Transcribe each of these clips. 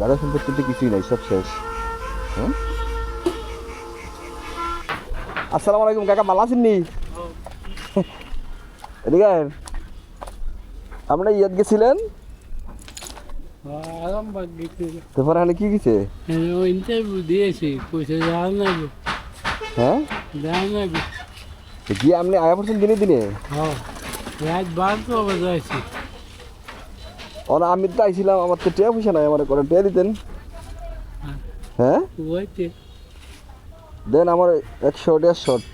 জায়গা সম্পত্তিতে কিছুই নাই সব শেষ। হ্যাঁ আসসালামু আলাইকুম কাকা ভালো আছেন নি? এদিকে আয়েন। আপনারা ইয়াদ গেছিলেন? গেছিল তারপর এখানে কি গেছে? ও ইন্টারভিউ দিয়েছি কইছে যাও না গো হ্যাঁ? যাও না গো তো গিয়ে আপনি আয়া পড়ছেন দিনে দিনে? হ্যাঁ রাত বারোটা বাজাইছি আমি তো আইছিলাম আমার তো টিয়া পয়সা নাই আমার করে টিয়া দিতেন। হ্যাঁ? দেন আমার একশো দেড় শট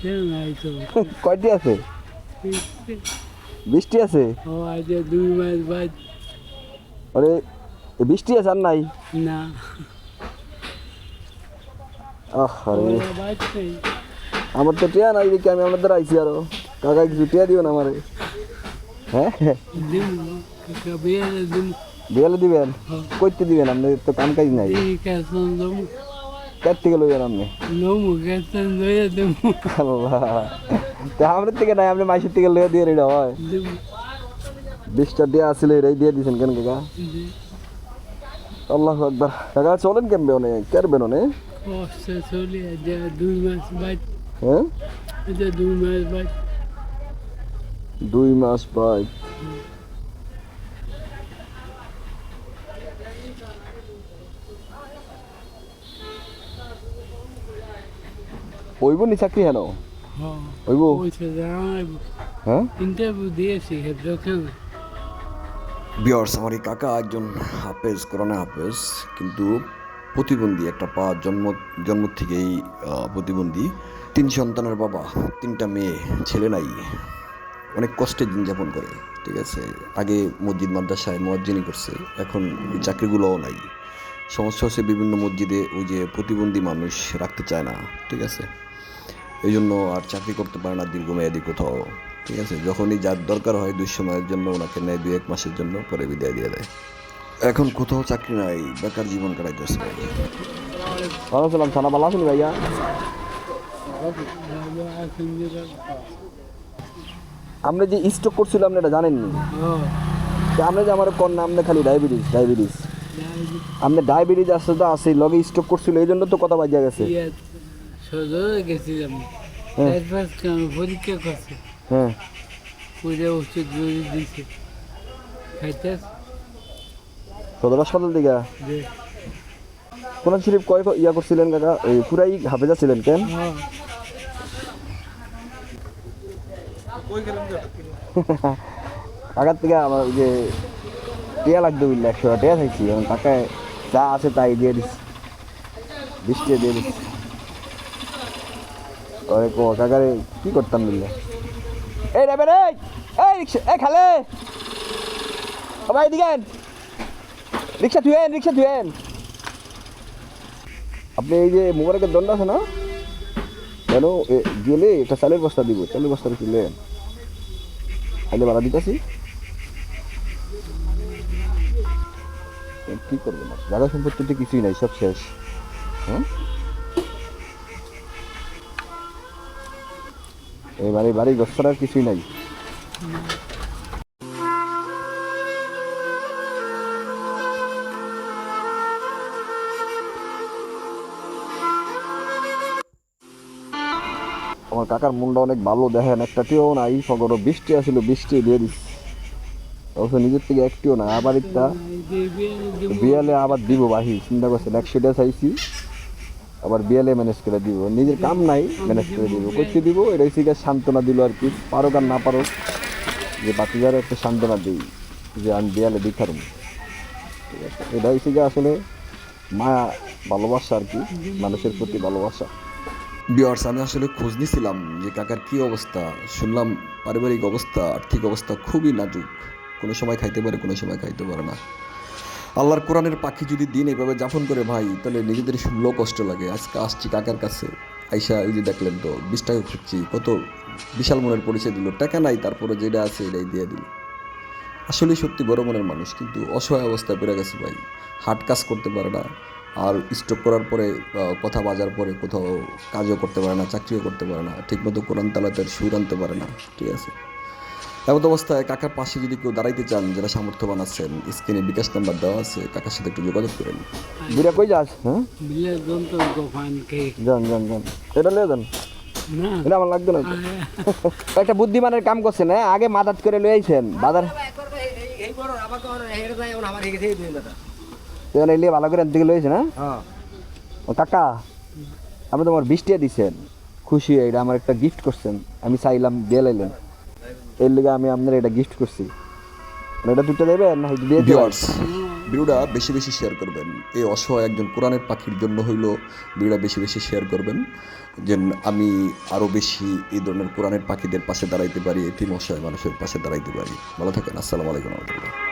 কেন নাই তো। কয়টি আছে? বৃষ্টি আছে? দুই মাস বাদ। আরে বৃষ্টি আছে আর নাই? না। আরে। আমার তো টিয়া নাই দেখি আমি আপনাদের আইছি আরও। কাকা কিছু টিয়া দিও না আমারে। বিয়ালে দিবেন হ্যাঁ। কইতে দিবেন আপনি তো কাম কাজ নাই এই কেতন দম কার থেকে লইবেন আপনি নমু কেতন লইয়া দিম আল্লাহ তা আমাদের থেকে নাই আপনি মাইসের থেকে লইয়া দিয়ে রেডা হয় দিম বিশটা দেওয়া আছিল এটাই দিয়ে দিয়েছেন কেন কাকা আল্লাহ একবার কাকা চলেন কেমবে অনেক কেরবেন অনেক কষ্ট চলে আজ দুই মাস বাদ হ্যাঁ আজ দুই মাস বাদ দুই মাস বাইক ওইব নি চাকরি হেন? হ্যাঁ। ওইব না হ্যাঁ? ইন্টারভিউ দিয়েছি বিয়ার্স আমার এই কাকা একজন হাফেজ কোরআনে হাফেজ কিন্তু প্রতিবন্ধী একটা পা জন্ম জন্ম থেকেই প্রতিবন্ধী। তিন সন্তানের বাবা তিনটা মেয়ে ছেলে নাই। অনেক কষ্টে দিন যাপন করে, ঠিক আছে? আগে মসজিদ, মাদ্রাসায় মজ্জিনি করছে, এখন চাকরিগুলোও নাই। সমস্যা হচ্ছে বিভিন্ন মসজিদে ওই যে প্রতিবন্ধী মানুষ রাখতে চায় না, ঠিক আছে? এই জন্য আর চাকরি করতে পারে না দীর্ঘমেয়াদী কোথাও, ঠিক আছে? যখনই যার দরকার হয় দুই সময়ের জন্য ওনাকে নেয়, দুই এক মাসের জন্য পরে বিদায় দিয়ে দেয়। এখন কোথাও চাকরি নাই, বেকার জীবন কাটাইতেছে। ভালো ছিলাম ভালো আছেন ভাইয়া? আপনি যে স্টক করছিল আপনি এটা জানেননি? তো আপনি যে আমার কন্যা আপনি খালি ডায়াবেটিস ডায়াবেটিস আপনি ডায়াবেটিস আসতে তো আছে লগে স্টক করছিল এই জন্য তো কথা বাজিয়া গেছে। গেছিলাম হ্যাঁ। পরীক্ষা করছে। হ্যাঁ। পূজা ওষুধ জরুরি খাইতে সদর হাসপাতাল থেকে? যে কোন শরীফ কয় ইয়া করছিলেন কাকা? পুরাই হাফেজা ছিলেন কেন? কাকার থেকে আমার যে টিয়া লাগবে বুঝলে একশো টিয়া চাইছি এবং কাকায় যা আছে তাই দিয়ে দিচ্ছি বিশ টাকা দিয়ে দিচ্ছি ওরে কো, কাকারে কি করতাম বুঝলে? এই রে রে এই রিক্সা, এই খালে। ও ভাই রিক্সা থুয়েন রিক্সা থুয়েন আপনি এই যে মোবারকের দণ্ড আছে না? কেন? গেলে এটা চালের বস্তা দিব, চালের বস্তা কিনলেন আগে ভাড়া দিতেছি। কি করব না জায়গা সম্পত্তিতে কিছুই নাই, সব শেষ। হ্যাঁ এবারে বাড়ি গস্তর আর কিছুই নাই। আমার কাকার মনটা অনেক ভালো, দেখেন একটা টিও নাই ফগরও বৃষ্টি আসছিল বৃষ্টি দিয়ে দিস অবশ্য নিজের থেকে একটিও না, আবার একটা বিয়ালে আবার দিব বাহি চিন্তা করছেন একশো টাকা চাইছি, আবার বিয়ালে ম্যানেজ করে দিব। নিজের কাম নাই ম্যানেজ করে দিব, করতে দিব এটা হচ্ছে গিয়ে সান্ত্বনা দিল আর কি, পারুক আর না পারুক, যে বাতিজারে একটা সান্ত্বনা দিই, যে আমি বিয়ালে দিখারুম ঠিক আছে এটা হচ্ছে গিয়ে আসলে মায়া, ভালোবাসা আর কি, মানুষের প্রতি ভালোবাসা। বিয়ার্স আমি আসলে খোঁজ নিছিলাম যে কাকার কি অবস্থা। শুনলাম পারিবারিক অবস্থা, আর্থিক অবস্থা খুবই নাজুক। কোনো সময় খাইতে পারে, কোনো সময় খাইতে পারে না। আল্লাহর কোরআনের পাখি যদি দিন এইভাবে যাপন করে ভাই, তাহলে নিজেদের শুনলেও কষ্ট লাগে। আজকে আসছি কাকার কাছে। আইসা ওই যে দেখলেন তো, বিশ টাকা খুঁজছি। কত বিশাল মনের পরিচয় দিল। টাকা নাই তারপরে যেটা আছে এটাই দিয়ে দিল। আসলে সত্যি বড় মনের মানুষ, কিন্তু অসহায় অবস্থায় পড়ে গেছে ভাই। হাট কাজ করতে পারে না। আর স্টক করার পরে কথা বাজার পরে কোথাও কাজও করতে পারে না চাকরিও করতে পারে না ঠিকমতো কোরআন তালাতের সুর আনতে পারে না ঠিক আছে? এমন অবস্থায় কাকার পাশে যদি কেউ দাঁড়াইতে চান যারা সামর্থ্যবান আছেন স্ক্রিনে বিকাশ নাম্বার দেওয়া আছে কাকার সাথে একটু যোগাযোগ করেন। দুইটা কই যাস হ্যাঁ? বিলে দন্ত গোফান যান যান যান। এটা লিয়ে যান। না। এটা আমার লাগবে না একটা বুদ্ধিমানের কাম করছেন হ্যাঁ? আগে মাদাত করে লই আইছেন বাজার ভালো করে দিকে লইছেন হ্যাঁ? ও কাকা আপনি তোমার বৃষ্টিয়া দিছেন। খুশি এটা আমার একটা গিফট করছেন। আমি চাইলাম দিয়ে লাইলেন। এর লিগে আমি আপনার এটা গিফট করছি। মানে এটা দুটো দেবেন না দিয়ে ভিডিওটা বেশি বেশি শেয়ার করবেন। এই অসহায় একজন কোরআনের পাখির জন্য হইল ভিডিওটা বেশি বেশি শেয়ার করবেন। যে আমি আরও বেশি এই ধরনের কোরআনের পাখিদের পাশে দাঁড়াইতে পারি এটি অসহায় মানুষের পাশে দাঁড়াইতে পারি। ভালো থাকেন আসসালামু আলাইকুম রহমতুল্লাহ।